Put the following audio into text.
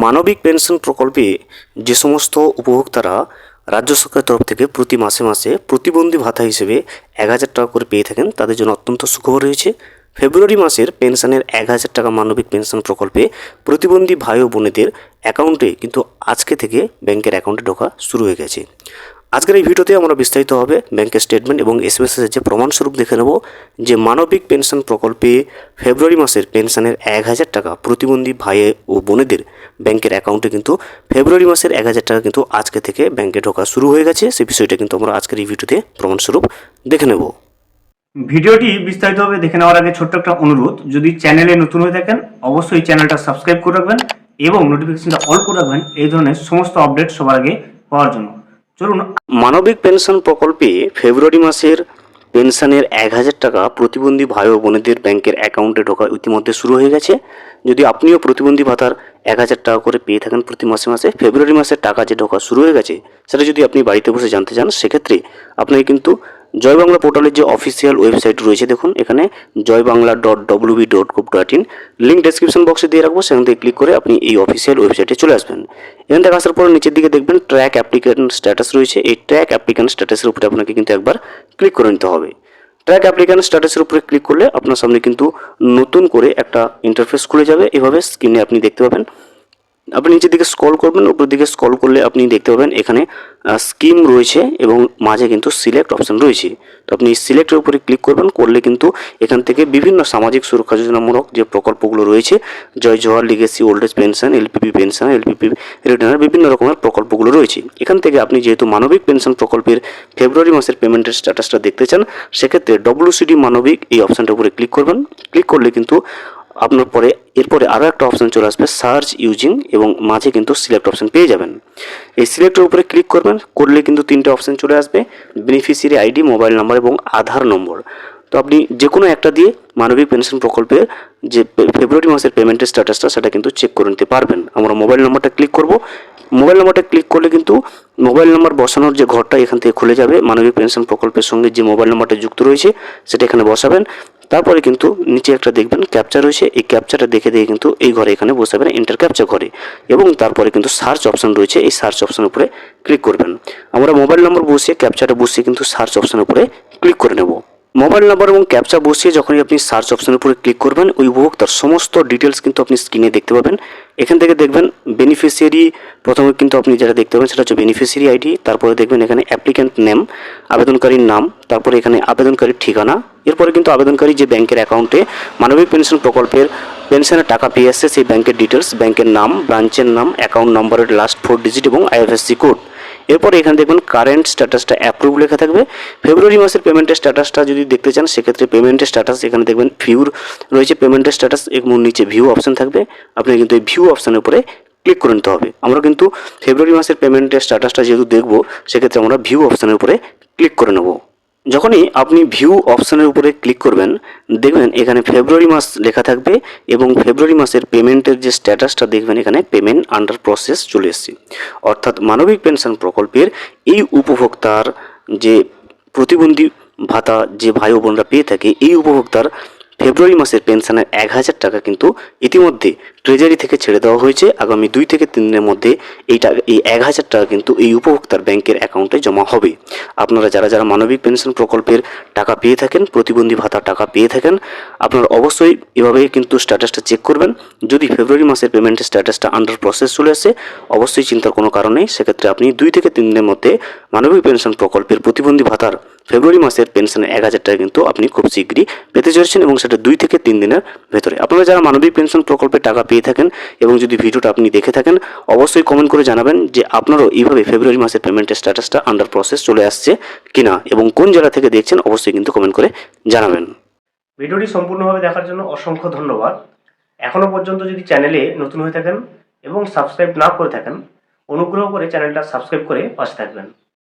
মানবিক পেনশন প্রকল্পে যে সমস্ত উপভোক্তারা রাজ্য সরকারের তরফ থেকে প্রতি মাসে মাসে প্রতিবন্ধী ভাতা হিসেবে এক হাজার টাকা করে পেয়ে থাকেন, তাদের জন্য অত্যন্ত সুখবর রয়েছে। ফেব্রুয়ারি মাসের পেনশনের এক হাজার টাকা মানবিক পেনশন প্রকল্পে প্রতিবন্ধী ভাই ও বোনেদের অ্যাকাউন্টে কিন্তু আজকে থেকে ব্যাংকের অ্যাকাউন্টে ঢোকা শুরু হয়ে গেছে। আজকের এই ভিডিওতে আমরা বিস্তারিতভাবে ব্যাংকের স্টেটমেন্ট এবং এসএমএসের যে প্রমাণস্বরূপ দেখে নেব যে মানবিক পেনশন প্রকল্পে ফেব্রুয়ারি মাসের পেনশনের এক হাজার টাকা প্রতিবন্ধী ভাই ও বোনেদের ব্যাংকের অ্যাকাউন্টে কিন্তু ফেব্রুয়ারি মাসের এক হাজার টাকা কিন্তু আজকে থেকে ব্যাংকে ঢোকা শুরু হয়ে গেছে। সেই বিষয়টা কিন্তু আমরা আজকের এই ভিডিওতে প্রমাণস্বরূপ দেখে নেব। ভিডিওটি বিস্তারিতভাবে দেখে নেওয়ার আগে ছোট্ট একটা অনুরোধ, যদি চ্যানেলে নতুন হয়ে থাকেন, অবশ্যই চ্যানেলটা সাবস্ক্রাইব করে রাখবেন এবং নোটিফিকেশনটা অল করে রাখবেন। এই ধরনের সমস্ত আপডেট সবার আগে পাওয়ার জন্য। মানবিক পেনশন প্রকল্পে ফেব্রুয়ারি মাসের পেনশনের এক হাজার টাকা প্রতিবন্ধী ভাই ও বোনেদের ব্যাংকের অ্যাকাউন্টে ঢোকা ইতিমধ্যে শুরু হয়ে গেছে। যদি আপনিও প্রতিবন্ধী ভাতার এক হাজার টাকা করে পেয়ে থাকেন প্রতি মাসে মাসে, ফেব্রুয়ারি মাসের টাকা যে ঢোকা শুরু হয়ে গেছে, সেটা যদি আপনি বাড়িতে বসে জানতে চান, সেক্ষেত্রে আপনাকে কিন্তু জয় বাংলা পোর্টালের যে অফিসিয়াল ওয়েবসাইট রয়েছে, দেখুন, এখানে Joy Bangla dot WB dot gov dot in link description বক্সে দিয়ে রাখব, সেখান থেকে ক্লিক করে আপনি এই অফিসিয়াল ওয়েবসাইটে চলে আসবেন। এখান থেকে আসার পর নিচের দিকে দেখবেন ট্র্যাক অ্যাপ্লিকেশন স্ট্যাটাস রয়েছে। এই ট্র্যাক অ্যাপ্লিকেশন স্ট্যাটাসের উপরে আপনাকে কিন্তু একবার ক্লিক করে নিতে হবে। ট্র্যাক অ্যাপ্লিকেশন স্ট্যাটাসের উপরে ক্লিক করলে আপনার সামনে কিন্তু নতুন করে একটা ইন্টারফেস খুলে যাবে। এভাবে স্ক্রিনে আপনি দেখতে পাবেন। আপনি নিচের দিকে স্ক্রল করবেন, উপর দিকে স্ক্রল করলে আপনি দেখতে পাবেন এখানে স্কিম রয়েছে এবং মাঝে কিন্তু সিলেক্ট অপশন রয়েছে। তো আপনি সিলেক্টের উপরে ক্লিক করবেন, করলে কিন্তু এখান থেকে বিভিন্ন সামাজিক সুরক্ষা যোজনামূলক যে প্রকল্পগুলো রয়েছে, Jai Johar legacy old age pension LPP pension LPP রিটার্নার বিভিন্ন রকমের প্রকল্পগুলো রয়েছে। এখান থেকে আপনি যেহেতু মানবিক পেনশন প্রকল্পের ফেব্রুয়ারি মাসের পেমেন্টের স্ট্যাটাসটা দেখতে চান, সেক্ষেত্রে ডব্লিউসিডি মানবিক এই অপশানটার উপরে ক্লিক করবেন। ক্লিক করলে কিন্তু আপনার পরে, এরপরে আরও একটা অপশান চলে আসবে সার্চ ইউজিং এবং মাঝে কিন্তু সিলেক্ট অপশান পেয়ে যাবেন। এই সিলেক্টের উপরে ক্লিক করবেন, করলে কিন্তু তিনটে অপশান চলে আসবে বেনিফিসিয়ারি আইডি মোবাইল নাম্বার এবং আধার নম্বর। তো আপনি যে কোনো একটা দিয়ে মানবিক পেনশন প্রকল্পের যে ফেব্রুয়ারি মাসের পেমেন্টের স্ট্যাটাসটা সেটা কিন্তু চেক করে নিতে পারবেন। আমরা মোবাইল নাম্বারটা ক্লিক করব। মোবাইল নাম্বারটা ক্লিক করলে কিন্তু মোবাইল নাম্বার বসানোর যে ঘরটা এখান থেকে খুলে যাবে, মানবিক পেনশন প্রকল্পের সঙ্গে যে মোবাইল নাম্বারটা যুক্ত রয়েছে, সেটা এখানে বসাবেন। তারপরে কিন্তু নিচে একটা দেখবেন ক্যাপচার রয়েছে এই ক্যাপচারটা দেখে দেখে কিন্তু এই ঘরে এখানে বসে বসাবেন ইন্টার ক্যাপচার ঘরে। এবং তারপরে কিন্তু সার্চ অপশন রয়েছে, এই সার্চ অপশনের উপরে ক্লিক করবেন। আমরা মোবাইল নম্বর বসিয়ে ক্যাপচারটা বসিয়ে কিন্তু সার্চ অপশনের উপরে ক্লিক করে নেব। মোবাইল নাম্বার এবং ক্যাপচা বসিয়ে যখনই আপনি সার্চ অপশনের উপরে ক্লিক করবেন, ওই উপভোক্তার সমস্ত ডিটেলস কিন্তু আপনি স্ক্রিনে দেখতে পাবেন। এখান থেকে দেখবেন বেনিফিশিয়ারি প্রথমে কিন্তু আপনি যেটা দেখতে পাবেন সেটা হচ্ছে বেনিফিশিয়ারি আইডি তারপরে দেখবেন এখানে অ্যাপ্লিক্যান্ট নেম আবেদনকারীর নাম, তারপরে এখানে আবেদনকারীর ঠিকানা, এরপরে কিন্তু আবেদনকারী যে ব্যাংকের অ্যাকাউন্টে মানবিক পেনশন প্রকল্পের পেনশনের টাকা পেয়ে আসছে সেই ব্যাংকের ডিটেলস ব্যাংকের নাম ব্রাঞ্চের নাম অ্যাকাউন্ট নম্বরের লাস্ট ফোর ডিজিট এবং আইএফএসসি কোড এরপরে এখানে দেখবেন কারেন্ট স্ট্যাটাসটা অ্যাপ্রুভ লেখা থাকবে। ফেব্রুয়ারি মাসের পেমেন্টের স্ট্যাটাসটা যদি দেখতে চান, সেক্ষেত্রে পেমেন্টের স্ট্যাটাস এখানে দেখবেন ভিউর রয়েছে। পেমেন্টের স্ট্যাটাস এবং নিচে ভিউ অপশান থাকবে। আপনি কিন্তু এই ভিউ অপশানের উপরে ক্লিক করে নিতে হবে। আমরা কিন্তু ফেব্রুয়ারি মাসের পেমেন্টের স্ট্যাটাসটা যেহেতু দেখব, সেক্ষেত্রে আমরা ভিউ অপশানের উপরে ক্লিক করে নেব। যখনই আপনি ভিউ অপশানের উপরে ক্লিক করবেন, দেখবেন এখানে ফেব্রুয়ারি মাস লেখা থাকবে এবং ফেব্রুয়ারি মাসের পেমেন্টের যে স্ট্যাটাসটা দেখবেন, এখানে পেমেন্ট আন্ডার প্রসেস চলে এসেছে। অর্থাৎ মানবিক পেনশন প্রকল্পের এই উপভোক্তার যে প্রতিবন্ধী ভাতা যে ভাই বোনরা পেয়ে থাকে, এই উপভোক্তার ফেব্রুয়ারি মাসের পেনশনের এক হাজার টাকা কিন্তু ইতিমধ্যে ট্রেজারি থেকে ছেড়ে দেওয়া হয়েছে। আগামী দুই থেকে তিন দিনের মধ্যে এই টাকা, এই এক হাজার টাকা কিন্তু এই উপভোক্তার ব্যাংকের অ্যাকাউন্টে জমা হবে। আপনারা যারা যারা মানবিক পেনশন প্রকল্পের টাকা পেয়ে থাকেন, প্রতিবন্ধী ভাতার টাকা পেয়ে থাকেন, আপনারা অবশ্যই এভাবে কিন্তু স্ট্যাটাসটা চেক করবেন। যদি ফেব্রুয়ারি মাসের পেমেন্টের স্ট্যাটাসটা আন্ডার প্রসেস চলে আসে, অবশ্যই চিন্তার কোনো কারণ নেই। সেক্ষেত্রে আপনি দুই থেকে তিন দিনের মধ্যে মানবিক পেনশন প্রকল্পের প্রতিবন্ধী ভাতার ফেব্রুয়ারি মাসের পেনশনের এক হাজার টাকা কিন্তু আপনি খুব শীঘ্রই পেতে চলেছেন এবং সেটা দুই থেকে তিন দিনের ভেতরে। আপনারা যারা মানবিক পেনশন প্রকল্পে টাকা পেয়ে থাকেন এবং যদি ভিডিওটা আপনি দেখে থাকেন, অবশ্যই কমেন্ট করে জানাবেন যে আপনারও এইভাবে ফেব্রুয়ারি মাসের পেমেন্টের স্ট্যাটাসটা আন্ডার প্রসেস চলে আসছে কিনা এবং কোন জেলা থেকে দেখছেন, অবশ্যই কিন্তু কমেন্ট করে জানাবেন। ভিডিওটি সম্পূর্ণভাবে দেখার জন্য অসংখ্য ধন্যবাদ। এখনও পর্যন্ত যদি চ্যানেলে নতুন হয়ে থাকেন এবং সাবস্ক্রাইব না করে থাকেন, অনুগ্রহ করে চ্যানেলটা সাবস্ক্রাইব করে পাশে থাকবেন।